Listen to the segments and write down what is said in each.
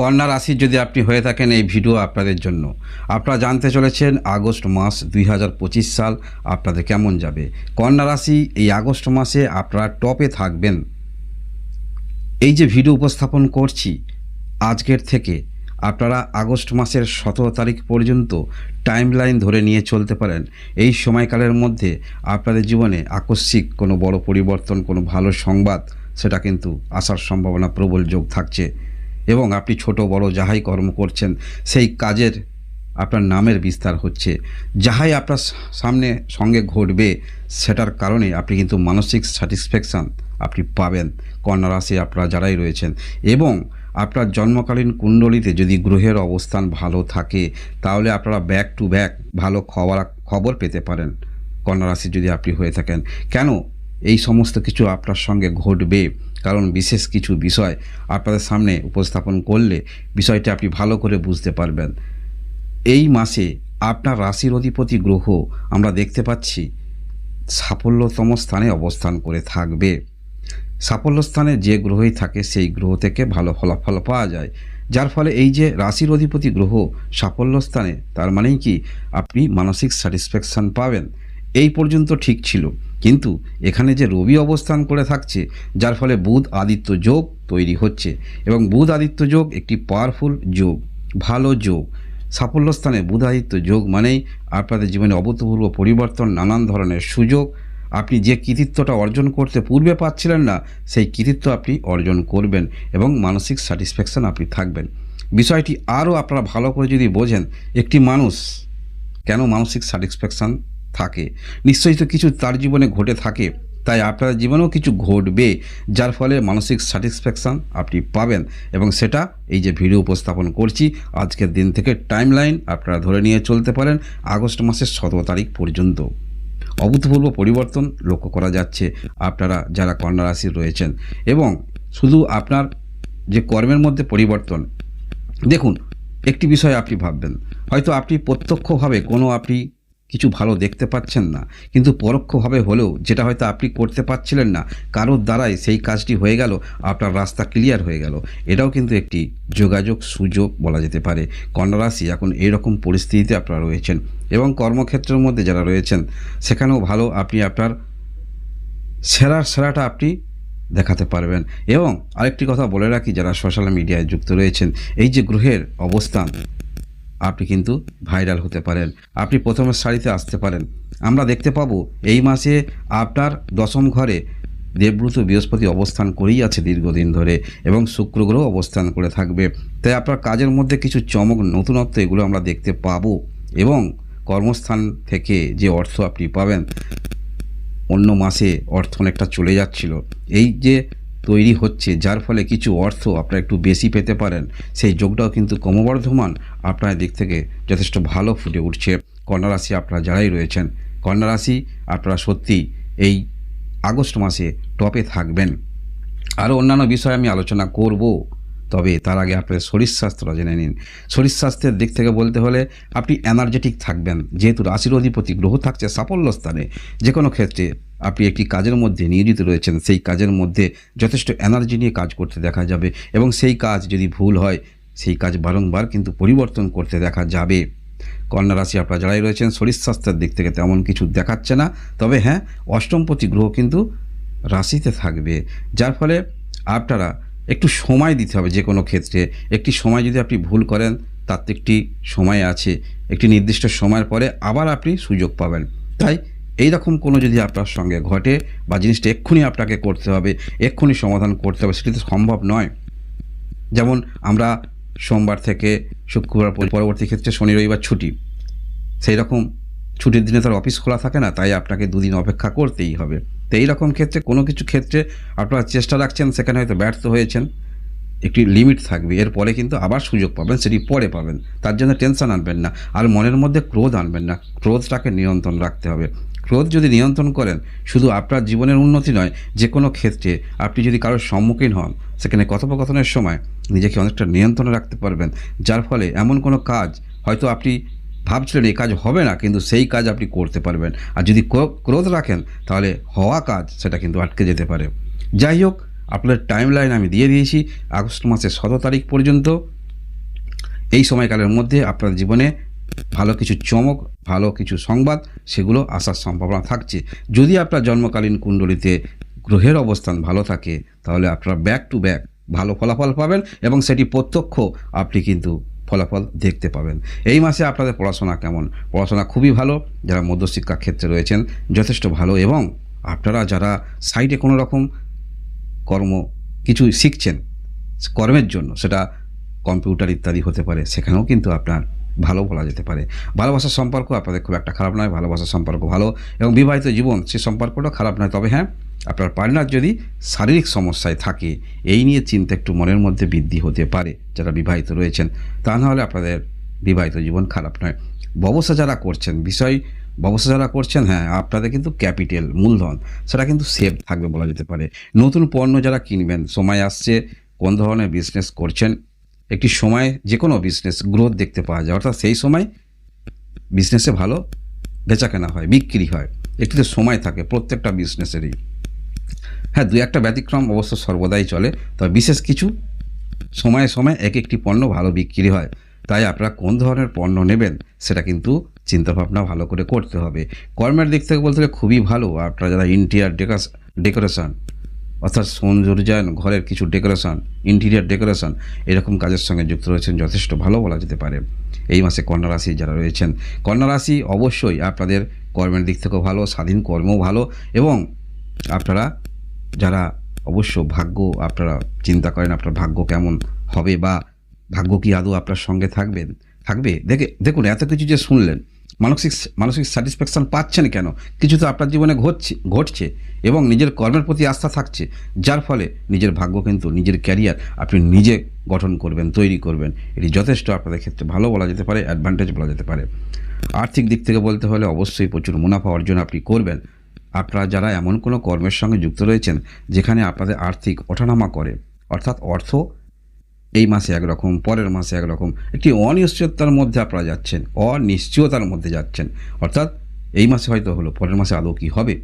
কন্যা রাশি যদি আপনি হয়ে থাকেন, এই ভিডিও আপনাদের জন্য। আপনারা জানতে চলেছেন আগস্ট মাস দুই হাজার পঁচিশ সাল আপনাদের কেমন যাবে। কন্যা রাশি, এই আগস্ট মাসে আপনারা টপে থাকবেন। এই যে ভিডিও উপস্থাপন করছি, আজকের থেকে আপনারা আগস্ট মাসের সতেরো তারিখ পর্যন্ত টাইম লাইন ধরে নিয়ে চলতে পারেন। এই সময়কালের মধ্যে আপনাদের জীবনে আকস্মিক কোনো বড় পরিবর্তন, কোনো ভালো সংবাদ, সেটা কিন্তু আসার সম্ভাবনা প্রবল যোগ থাকছে। এবং আপনি ছোট, বড় যাহাই কর্ম করছেন, সেই কাজের আপনার নামের বিস্তার হচ্ছে। যাহাই আপনার সামনে সঙ্গে ঘটবে, সেটার কারণে আপনি কিন্তু মানসিক স্যাটিসফ্যাকশান আপনি পাবেন, কন্যা রাশি আপনারা যারাই রয়েছেন। এবং আপনার জন্মকালীন কুণ্ডলিতে যদি গ্রহের অবস্থান ভালো থাকে, তাহলে আপনারা ব্যাক টু ব্যাক ভালো খবর খবর পেতে পারেন, কন্যা রাশি যদি আপনি হয়ে থাকেন। কেন? এই সমস্ত কিছু আপনার সঙ্গে ঘটবে। কারণ বিশেষ কিছু বিষয় আপনাদের সামনে উপস্থাপন করলে বিষয়টা আপনি ভালো করে বুঝতে পারবেন। এই মাসে আপনার রাশির অধিপতি গ্রহ আমরা দেখতে পাচ্ছি সাফল্যতম স্থানে অবস্থান করে থাকবে। সাফল্য স্থানে যে গ্রহই থাকে সেই গ্রহ থেকে ভালো ফলাফল পাওয়া যায়। যার ফলে এই যে রাশির অধিপতি গ্রহ সাফল্য স্থানে, তার মানেই কি আপনি মানসিক স্যাটিসফ্যাকশান পাবেন। এই পর্যন্ত ঠিক ছিল। কিন্তু এখানে যে রবি অবস্থান করে থাকছে, যার ফলে বুধ আদিত্য যোগ তৈরি হচ্ছে এবং বুধ আদিত্য যোগ একটি পাওয়ারফুল যোগ, ভালো যোগ। সাফল্য স্থানে বুধ আদিত্য যোগ মানেই আপনাদের জীবনে অভূতপূর্ব পরিবর্তন, নানান ধরনের সুযোগ। আপনি যে কৃতিত্বটা অর্জন করতে পূর্বে পাচ্ছিলেন না, সেই কৃতিত্ব আপনি অর্জন করবেন এবং মানসিক স্যাটিসফ্যাকশান আপনি থাকবেন। বিষয়টি আরও আপনারা ভালো করে যদি বোঝেন, একটি মানুষ কেন মানসিক স্যাটিসফ্যাকশান থাকে। নিশ্চয়ই তো কিছু তার জীবনে ঘটে থাকে। তাই আপনার জীবনেও কিছু ঘটবে, যার ফলে মানসিক স্যাটিসফ্যাকশান আপনি পাবেন। এবং সেটা এই যে ভিডিও উপস্থাপন করছি, আজকের দিন থেকে টাইম লাইন আপনারা ধরে নিয়ে চলতে পারেন আগস্ট মাসের সতেরো তারিখ পর্যন্ত। অভূতপূর্ব পরিবর্তন লক্ষ্য করা যাচ্ছে আপনারা যারা কন্যা রয়েছেন। এবং শুধু আপনার যে কর্মের মধ্যে পরিবর্তন, দেখুন, একটি বিষয় আপনি ভাববেন। হয়তো আপনি প্রত্যক্ষভাবে কোনো আপনি কিছু ভালো দেখতে পাচ্ছেন না। কিন্তু পরোক্ষভাবে হলেও যেটা হয়তো আপনি করতে পারছিলেন না, কারোর দ্বারাই সেই কাজটি হয়ে গেল, আপনার রাস্তা ক্লিয়ার হয়ে গেল। এটাও কিন্তু একটি যোগাযোগ সুযোগ বলা যেতে পারে। কন্যা রাশি এখন এইরকম পরিস্থিতিতে আপনারা রয়েছেন এবং কর্মক্ষেত্রের মধ্যে যারা রয়েছেন, সেখানেও ভালো আপনি আপনার সেরার সেরাটা আপনি দেখাতে পারবেন। এবং আরেকটি কথা বলে রাখি, যারা সোশ্যাল মিডিয়ায় যুক্ত রয়েছেন, এই যে গ্রহের অবস্থান আপনি কিন্তু ভাইরাল হতে পারেন। আপনি প্রথমের সারিতে আসতে পারেন। আমরা দেখতে পাবো, এই মাসে আপনার দশম ঘরে দেবব্রত বৃহস্পতি অবস্থান করেই আছে দীর্ঘদিন ধরে এবং শুক্র গ্রহ অবস্থান করে থাকবে। তাই আপনার কাজের মধ্যে কিছু চমক, নতুনত্ব এগুলো আমরা দেখতে পাবো এবং কর্মস্থান থেকে যে অর্থ আপনি পাবেন, অন্য মাসে অর্থ অনেকটা চলে যাচ্ছিল। এই যে তৈরি হচ্ছে, যার ফলে কিছু অর্থ আপনারা একটু বেশি পেতে পারেন। সেই যোগটাও কিন্তু ক্রমবর্ধমান আপনার দিক থেকে যথেষ্ট ভালো ফুটে উঠছে। কন্যা রাশি আপনারা যারাই রয়েছেন, কন্যা রাশি আপনারা সত্যি এই আগস্ট মাসে টপে থাকবেন। আরও অন্যান্য বিষয় আমি আলোচনা করব, তবে তার আগে আপনাদের শরীর স্বাস্থ্যটা জেনে নিন। শরীর স্বাস্থ্যের দিক থেকে বলতে হলে আপনি এনার্জেটিক থাকবেন, যেহেতু রাশির অধিপতি গ্রহ থাকছে সাফল্য স্থানে যে কোনো ক্ষেত্রে। আপনি একটি কাজের মধ্যে নিয়োজিত রয়েছেন, সেই কাজের মধ্যে যথেষ্ট এনার্জি নিয়ে কাজ করতে দেখা যাবে এবং সেই কাজ যদি ভুল হয়, সেই কাজ বারংবার কিন্তু পরিবর্তন করতে দেখা যাবে। কন্যা রাশি আপনারা যারাই রয়েছেন, শরীর স্বাস্থ্যের দিক থেকে তেমন কিছু দেখাচ্ছে না, তবে হ্যাঁ অষ্টমপতি গ্রহ কিন্তু রাশিতে থাকবে, যার ফলে আপনারা একটু সময় দিতে হবে যে কোনো ক্ষেত্রে। একটি সময় যদি আপনি ভুল করেন, তার একটি সময় আছে, একটি নির্দিষ্ট সময়ের পরে আবার আপনি সুযোগ পাবেন। তাই এই রকম কোনো যদি আপনার সঙ্গে ঘটে বা জিনিসটা এক্ষুনি আপনাকে করতে হবে, এক্ষুনি সমাধান করতে হবে, সেটি তো সম্ভব নয়। যেমন আমরা সোমবার থেকে শুক্রবার পরবর্তী ক্ষেত্রে শনি, রবিবার ছুটি। সেই রকম ছুটির দিনে তার অফিস খোলা থাকে না, তাই আপনাকে দুদিন অপেক্ষা করতেই হবে। তো এই রকম ক্ষেত্রে, কোনো কিছু ক্ষেত্রে আপনারা চেষ্টা রাখছেন, সেখানে হয়তো ব্যর্থ হয়েছেন, একটি লিমিট থাকবে এরপরে কিন্তু আবার সুযোগ পাবেন, সেটি পরে পাবেন। তার জন্য টেনশন আনবেন না, আর মনের মধ্যে ক্রোধ আনবেন না, ক্রোধটাকে নিয়ন্ত্রণ রাখতে হবে। ক্রোধ যদি নিয়ন্ত্রণ করেন, শুধু আপনার জীবনের উন্নতি নয় যে কোনো ক্ষেত্রে আপনি যদি কারোর সম্মুখীন হন, সেখানে কথোপকথনের সময় নিজেকে অনেকটা নিয়ন্ত্রণে রাখতে পারবেন। যার ফলে এমন কোনো কাজ, হয়তো আপনি ভাবছিলেন এই কাজ হবে না, কিন্তু সেই কাজ আপনি করতে পারবেন। আর যদি ক্রোধ রাখেন, তাহলে হওয়া কাজ সেটা কিন্তু আটকে যেতে পারে। যাই হোক আপনার টাইম লাইন আমি দিয়ে দিয়েছি। আগস্ট মাসের সতেরো তারিখ পর্যন্ত। এই সময়কালের মধ্যে আপনার জীবনে ভালো কিছু চমক, ভালো কিছু সংবাদ, সেগুলো আসার সম্ভাবনা থাকছে। যদি আপনার জন্মকালীন কুণ্ডলিতে গ্রহের অবস্থান ভালো থাকে, তাহলে আপনারা ব্যাক টু ব্যাক ভালো ফলাফল পাবেন এবং সেটি প্রত্যক্ষ আপনি কিন্তু ফলাফল দেখতে পাবেন। এই মাসে আপনাদের পড়াশোনা কেমন? পড়াশোনা খুবই ভালো, যারা মধ্যশিক্ষা ক্ষেত্রে রয়েছেন যথেষ্ট ভালো এবং আপনারা যারা সাইডে কোনো রকম কর্ম কিছু শিখছেন, কর্মের জন্য, সেটা কম্পিউটার ইত্যাদি হতে পারে, সেখানেও কিন্তু আপনার ভালো বলা যেতে পারে। ভালোবাসার সম্পর্ক আপনাদের খুব একটা খারাপ নয়, ভালোবাসার সম্পর্ক ভালো এবং বিবাহিত জীবন, সে সম্পর্কটাও খারাপ নয়। তবে হ্যাঁ আপনার পার্টনার যদি শারীরিক সমস্যায় থাকে, এই নিয়ে চিন্তা একটু মনের মধ্যে বৃদ্ধি হতে পারে যারা বিবাহিত রয়েছেন। তা নাহলে আপনাদের বিবাহিত জীবন খারাপ নয়। ব্যবসা যারা করছেন, বিষয় ব্যবসা যারা করছেন হ্যাঁ আপনাদের কিন্তু ক্যাপিটাল, মূলধন, সেটা কিন্তু সেভ থাকবে বলা যেতে পারে। নতুন পণ্য যারা কিনবেন, সময় আসছে, কোন ধরনের বিজনেস করছেন একটি সময় যে কোনো বিজনেস গ্রোথ দেখতে পাওয়া যায়। অর্থাৎ সেই সময় বিজনেসে ভালো বেচাকেনা হয়, বিক্রি হয়। একটু তো সময় থাকে প্রত্যেকটা বিজনেসেরই হ্যাঁ দু একটা ব্যতিক্রম অবশ্য সর্বদাই চলে, তবে বিশেষ কিছু সময়ে সময়ে এক একটি পণ্য ভালো বিক্রি হয়। তাই আপনারা কোন ধরনের পণ্য নেবেন সেটা কিন্তু চিন্তাভাবনা ভালো করে করতে হবে। কর্মের দিক থেকে বলতে গেলে খুবই ভালো। আপনারা যারা ইন্টেরিয়ার ডেকোরেশন অর্থাৎ সৌন্দর্যায়ন, ঘরের কিছু ডেকোরেশন ইন্টেরিয়ার ডেকোরেশন এরকম কাজের সঙ্গে যুক্ত রয়েছেন, যথেষ্ট ভালো বলা যেতে পারে। এই মাসে কন্যা রাশি যারা রয়েছেন, কন্যা রাশি অবশ্যই আপনাদের কর্মের দিক থেকেও ভালো, স্বাধীন কর্মও ভালো এবং আপনারা যারা অবশ্য ভাগ্য আপনারা চিন্তা করেন আপনার ভাগ্য কেমন হবে বা ভাগ্য কি আদৌ আপনার সঙ্গে থাকবেন থাকবে, দেখে, দেখুন এত কিছু যে শুনলেন মানসিক মানসিক স্যাটিসফ্যাকশন পাচ্ছেন কেন? কিছু তো আপনার জীবনে ঘটছে ঘটছে এবং নিজের কর্মের প্রতি আস্থা থাকছে, যার ফলে নিজের ভাগ্য কিন্তু, নিজের ক্যারিয়ার আপনি নিজে গঠন করবেন, তৈরি করবেন। এটি যথেষ্ট, আপনাদের ক্ষেত্রে ভালো বলা যেতে পারে অ্যাডভান্টেজ বলা যেতে পারে। আর্থিক দিক থেকে বলতে হলে অবশ্যই প্রচুর মুনাফা অর্জন আপনি করবেন। আপনারা যারা এমন কোনো কর্মের সঙ্গে যুক্ত রয়েছেন, যেখানে আপনাদের আর্থিক ওঠানামা করে, অর্থাৎ অর্থ এই মাসে একরকম, পরের মাসে একরকম, একটি অনিশ্চয়তার মধ্যে আপনারা যাচ্ছেন, অনিশ্চয়তার মধ্যে যাচ্ছেন। অর্থাৎ এই মাসে হয়তো হলো, পরের মাসে আদৌ কী হবে?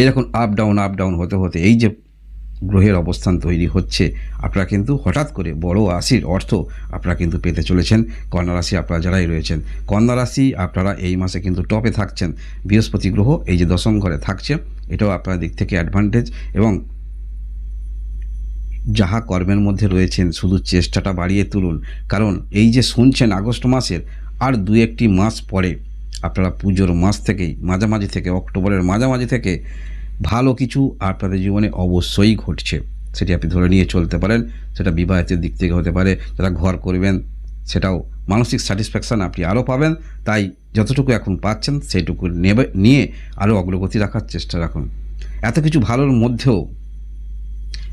এরকম আপ ডাউন আপ ডাউন হতে হতে এই যে গ্রহের অবস্থান তৈরি হচ্ছে, আপনারা কিন্তু হঠাৎ করে বড় রাশির অর্থ আপনারা কিন্তু পেতে চলেছেন। কন্যা রাশি আপনারা যারাই রয়েছেন, কন্যা রাশি আপনারা এই মাসে কিন্তু টপে থাকছেন। বৃহস্পতি গ্রহ এই যে দশম ঘরে থাকছে, এটাও আপনার দিক থেকে অ্যাডভান্টেজ এবং যাহা কর্মের মধ্যে রয়েছেন, শুধু চেষ্টাটা বাড়িয়ে তুলুন। কারণ এই যে শুনছেন আগস্ট মাসের, আর দু একটি মাস পরে, আপনারা পুজোর মাস থেকেই, মাঝামাঝি থেকে, অক্টোবরের মাঝামাঝি থেকে, ভালো কিছু আপনাদের জীবনে অবশ্যই ঘটছে। সেটি আপনি ধরে নিয়ে চলতে পারেন, সেটা বিবাহিতের দিক থেকে হতে পারে, যারা ঘর করবেন, সেটাও মানসিক স্যাটিসফ্যাকশান আপনি আরও পাবেন। তাই যতটুকু এখন পাচ্ছেন সেইটুকু নেবে, নিয়ে আরও অগ্রগতি রাখার চেষ্টা রাখুন। এত কিছু ভালোর মধ্যেও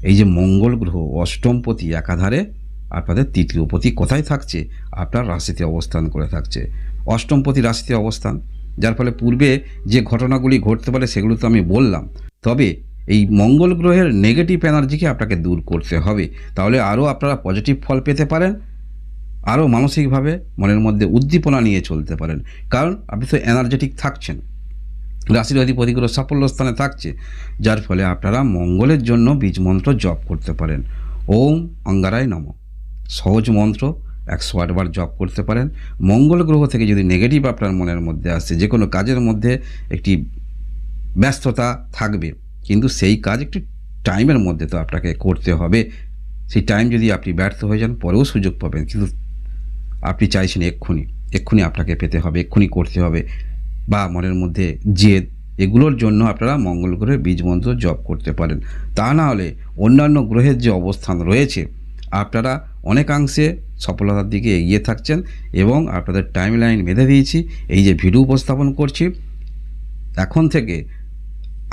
এই যে মঙ্গল গ্রহ অষ্টমপতি একাধারে আপনাদের তৃতীয়পতি কোথায় থাকছে? আপনার রাশিতে অবস্থান করে থাকছে। অষ্টমপতি রাশিতে অবস্থান। যার ফলে পূর্বে যে ঘটনাগুলি ঘটতে পারে সেগুলো তো আমি বললাম। তবে এই মঙ্গল গ্রহের নেগেটিভ এনার্জিকে আপনাকে দূর করতে হবে। তাহলে আরও আপনারা পজিটিভ ফল পেতে পারেন, আরও মানসিকভাবে মনের মধ্যে উদ্দীপনা নিয়ে চলতে পারেন। কারণ আপনি তো এনার্জেটিক থাকছেন। রাশির অধিপতিগুলো সাফল্য স্থানে থাকছে, যার ফলে আপনারা মঙ্গলের জন্য বীজ মন্ত্র জপ করতে পারেন। ওম অঙ্গারায় নম। সহজ মন্ত্র, একশো আটবার জপ করতে পারেন। মঙ্গল গ্রহ থেকে যদি নেগেটিভ আপনার মনের মধ্যে আসছে যে কোনো কাজের মধ্যে একটি ব্যস্ততা থাকবে, কিন্তু সেই কাজ একটি টাইমের মধ্যে তো আপনাকে করতে হবে। সেই টাইম যদি আপনি ব্যর্থ হয়ে যান, পরেও সুযোগ পাবেন, কিন্তু আপনি চাইছেন এক্ষুনি এক্ষুনি আপনাকে পেতে হবে, এক্ষুনি করতে হবে। বা মনের মধ্যে জেদ, এগুলোর জন্য আপনারা মঙ্গল গ্রহের বীজ মন্ত্র জপ করতে পারেন। তা না হলে অন্যান্য গ্রহের যে অবস্থান রয়েছে, আপনারা অনেকাংশে সফলতার দিকে এগিয়ে থাকছেন এবং আপনাদের টাইম লাইন বেঁধে দিয়েছি। এই যে ভিডিও উপস্থাপন করছি, এখন থেকে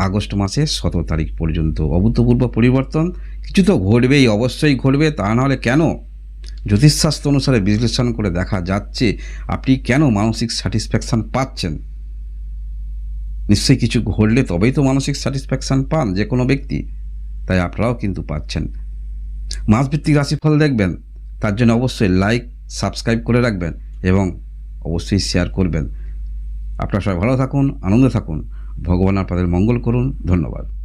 আগস্ট মাসের সতেরো তারিখ পর্যন্ত অভূতপূর্ব পরিবর্তন। কিছু তো ঘটবেই, অবশ্যই ঘটবে, তা নাহলে কেন? জ্যোতিষশাস্ত্র অনুসারে বিশ্লেষণ করে দেখা যাচ্ছে, আপনি কেন মানসিক স্যাটিসফ্যাকশান পাচ্ছেন? নিশ্চয়ই কিছু ঘটলে তবেই তো মানসিক স্যাটিসফ্যাকশান পান যে কোনো ব্যক্তি। তাই আপনারাও কিন্তু পাচ্ছেন। মাসভিত্তিক রাশিফল দেখবেন। তার জন্য অবশ্যই লাইক সাবস্ক্রাইব করে রাখবেন এবং অবশ্যই শেয়ার করবেন। আপনারা সবাই ভালো থাকুন, আনন্দে থাকুন। ভগবান আপনাদের মঙ্গল করুন। ধন্যবাদ।